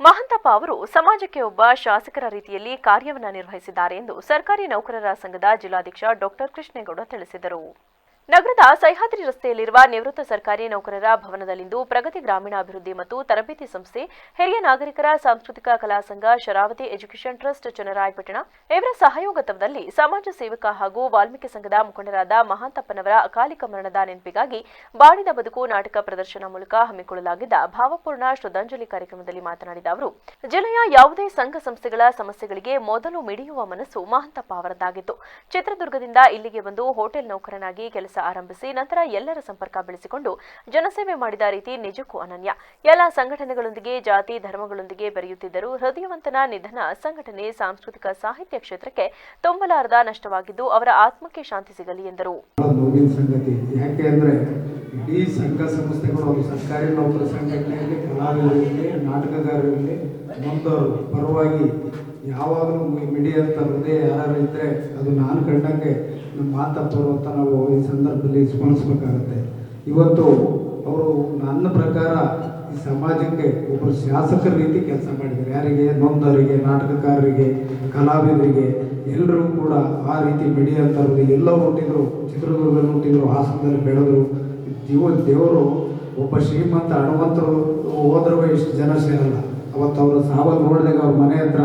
ಮಹಂತಪ್ಪ ಅವರು ಸಮಾಜಕ್ಕೆ ಒಬ್ಬ ಶಾಸಕರ ರೀತಿಯಲ್ಲಿ ಕಾರ್ಯವನ್ನು ನಿರ್ವಹಿಸಿದ್ದಾರೆ ಎಂದು ಸರ್ಕಾರಿ ನೌಕರರ ಸಂಘದ ಜಿಲ್ಲಾಧ್ಯಕ್ಷ ಡಾಕ್ಟರ್ ಕೃಷ್ಣೇಗೌಡ ತಿಳಿಸಿದರು. ನಗರದ ಸಹ್ಯಾದ್ರಿ ರಸ್ತೆಯಲ್ಲಿರುವ ನಿವೃತ್ತ ಸರ್ಕಾರಿ ನೌಕರರ ಭವನದಲ್ಲಿಂದು ಪ್ರಗತಿ ಗ್ರಾಮೀಣಾಭಿವೃದ್ಧಿ ಮತ್ತು ತರಬೇತಿ ಸಂಸ್ಥೆ, ಹಿರಿಯ ನಾಗರಿಕರ ಸಾಂಸ್ಕೃತಿಕ ಕಲಾ ಸಂಘ, ಶರಾವತಿ ಎಜುಕೇಷನ್ ಟ್ರಸ್ಟ್, ಚನ್ನರಾಯಪಟ್ಟಣ ಇವರ ಸಹಯೋಗತ್ವದಲ್ಲಿ ಸಮಾಜ ಸೇವಕ ಹಾಗೂ ವಾಲ್ಮೀಕಿ ಸಂಘದ ಮುಖಂಡರಾದ ಮಹಾಂತಪ್ಪನವರ ಅಕಾಲಿಕ ಮರಣದ ನೆನಪಿಗಾಗಿ ಬಾಡಿದ ಬದುಕು ನಾಟಕ ಪ್ರದರ್ಶನ ಮೂಲಕ ಹಮ್ಮಿಕೊಳ್ಳಲಾಗಿದ್ದ ಭಾವಪೂರ್ಣ ಶ್ರದ್ಧಾಂಜಲಿ ಕಾರ್ಯಕ್ರಮದಲ್ಲಿ ಮಾತನಾಡಿದ ಅವರು, ಜಿಲ್ಲೆಯ ಯಾವುದೇ ಸಂಘ ಸಂಸ್ಥೆಗಳ ಸಮಸ್ಯೆಗಳಿಗೆ ಮೊದಲು ಮಿಡಿಯುವ ಮನಸ್ಸು ಮಹಂತಪ್ಪ ಅವರದ್ದಾಗಿತ್ತು. ಚಿತ್ರದುರ್ಗದಿಂದ ಇಲ್ಲಿಗೆ ಬಂದು ಹೋಟೆಲ್ ನೌಕರನಾಗಿ ಕೆಲಸ ಆರಂಭಿಸಿ, ನಂತರ ಎಲ್ಲರ ಸಂಪರ್ಕ ಬೆಳೆಸಿಕೊಂಡು ಜನಸೇವೆ ಮಾಡಿದ ರೀತಿ ನಿಜಕ್ಕೂ ಅನನ್ಯ. ಎಲ್ಲ ಸಂಘಟನೆಗಳೊಂದಿಗೆ, ಜಾತಿ, ಧರ್ಮಗಳೊಂದಿಗೆ ಬೆರೆಯುತ್ತಿದ್ದರು ಹೃದಯವಂತನ ನಿಧನ ಸಂಘಟನೆ ಸಾಂಸ್ಕೃತಿಕ ಸಾಹಿತ್ಯ ಕ್ಷೇತ್ರಕ್ಕೆ ತುಂಬಲಾರದ ನಷ್ಟವಾಗಿದ್ದು, ಅವರ ಆತ್ಮಕ್ಕೆ ಶಾಂತಿ ಸಿಗಲಿ ಎಂದರು. ಇಡೀ ಸಂಘ ಸಂಸ್ಥೆಗಳು ಸರ್ಕಾರಿ ನೌಕರ ಸಂಘಟನೆಯಲ್ಲಿ ಕಲಾವಿದರಿರಲಿ ನಾಟಕಗಾರರಿರಲಿ ನಮ್ಮದವರು ಪರವಾಗಿ ಯಾವಾಗಲೂ ಮಿಡಿಯಂತ ಹೃದಯ ಯಾರು ಇದ್ದರೆ ಅದು ನಾನು ಕಂಡಂಗೆ ನಮ್ಮ ಮಾತಪ್ಪರು ಅಂತ ನಾವು ಈ ಸಂದರ್ಭದಲ್ಲಿ ಸ್ಮರಿಸ್ಬೇಕಾಗತ್ತೆ. ಇವತ್ತು ಅವರು ನನ್ನ ಪ್ರಕಾರ ಈ ಸಮಾಜಕ್ಕೆ ಒಬ್ಬರು ಶಾಸಕರ ರೀತಿ ಕೆಲಸ ಮಾಡಿದ್ದಾರೆ. ಯಾರಿಗೆ? ನೊಂದವರಿಗೆ, ನಾಟಕಕಾರರಿಗೆ, ಕಲಾವಿದರಿಗೆ ಎಲ್ಲರೂ ಕೂಡ ಆ ರೀತಿ ಮಿಡಿಯಂಥವ್ರಿಗೆ ಎಲ್ಲ ಹುಟ್ಟಿದ್ರು ಚಿತ್ರದುರ್ಗದಲ್ಲಿ ಹುಟ್ಟಿದ್ರು, ಹಾಸನದಲ್ಲಿ ಬೆಳೆದ್ರು. ಜೀವ ದೇವರು ಒಬ್ಬ ಶ್ರೀಮಂತ ಹಣವಂತರು ಹೋದ್ರೂ ಇಷ್ಟು ಜನ ಸೇರಲ್ಲ. ಅವತ್ತು ಅವರ ಸಾವನ್ನು ನೋಡಿದಾಗ ಅವ್ರ ಮನೆ ಹತ್ರ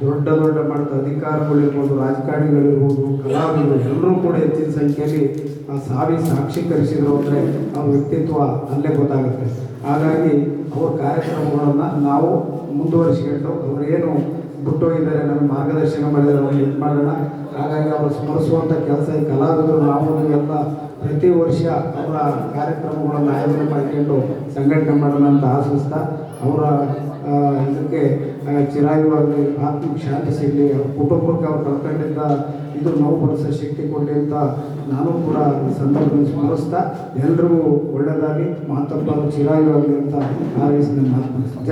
ದೊಡ್ಡ ದೊಡ್ಡ ಮಟ್ಟದ ಅಧಿಕಾರಿಗಳಿರ್ಬೋದು ರಾಜಕಾರಣಿಗಳಿರ್ಬೋದು ಕಲಾವಿದರು ಎಲ್ಲರೂ ಕೂಡ ಹೆಚ್ಚಿನ ಸಂಖ್ಯೆಯಲ್ಲಿ ಆ ಸಾವಿ ಸಾಕ್ಷೀಕರಿಸಿದ್ರು ಅಂದರೆ ಅವ್ರ ವ್ಯಕ್ತಿತ್ವ ಅಲ್ಲೇ ಗೊತ್ತಾಗುತ್ತೆ. ಹಾಗಾಗಿ ಅವರ ಕಾರ್ಯಕ್ರಮಗಳನ್ನು ನಾವು ಮುಂದುವರಿಸಿಕೊಂಡು ಅವರೇನು ಬಿಟ್ಟೋಗಿದ್ದಾರೆ ನಮಗೆ ಮಾರ್ಗದರ್ಶನ ಮಾಡಿದರೆ ಅವ್ರಿಗೆ ಇದು ಮಾಡೋಣ. ಹಾಗಾಗಿ ಅವರು ಸ್ಮರಿಸುವಂಥ ಕೆಲಸ ಈ ಕಲಾವಿದರು, ನಾವು ಎಲ್ಲ ಪ್ರತಿ ವರ್ಷ ಅವರ ಕಾರ್ಯಕ್ರಮಗಳನ್ನು ಆಯೋಜನೆ ಮಾಡಿಕೊಂಡು ಸಂಘಟನೆ ಮಾಡೋಣ ಅಂತ ಆಶಿಸ್ತಾ ಅವರ ಇದಕ್ಕೆ ಚಿರಾಯುವಾಗಲಿ ಚಿರಾಯುವಾಗಿ ಆತ್ಮಕ್ಕೆ ಶಾಂತಿ ಸಿಗಲಿ, ಅವ್ರ ಕುಟುಂಬಕ್ಕೆ ಅವ್ರು ಕಳ್ಕೊಂಡಿದ್ದ ಇದು ನೋವು ಭರಿಸೋ ಶಕ್ತಿ ಕೊಡಲಿ ಅಂತ ನಾನು ಕೂಡ ಸಂದರ್ಭದಲ್ಲಿ ಸ್ಮರಿಸ್ತಾ. ಎಲ್ರಿಗೂ ಒಳ್ಳೆಯದಾಗಿ ಮಹತ್ವ ಚಿರಾಯುವಾಗಿ ಅಂತ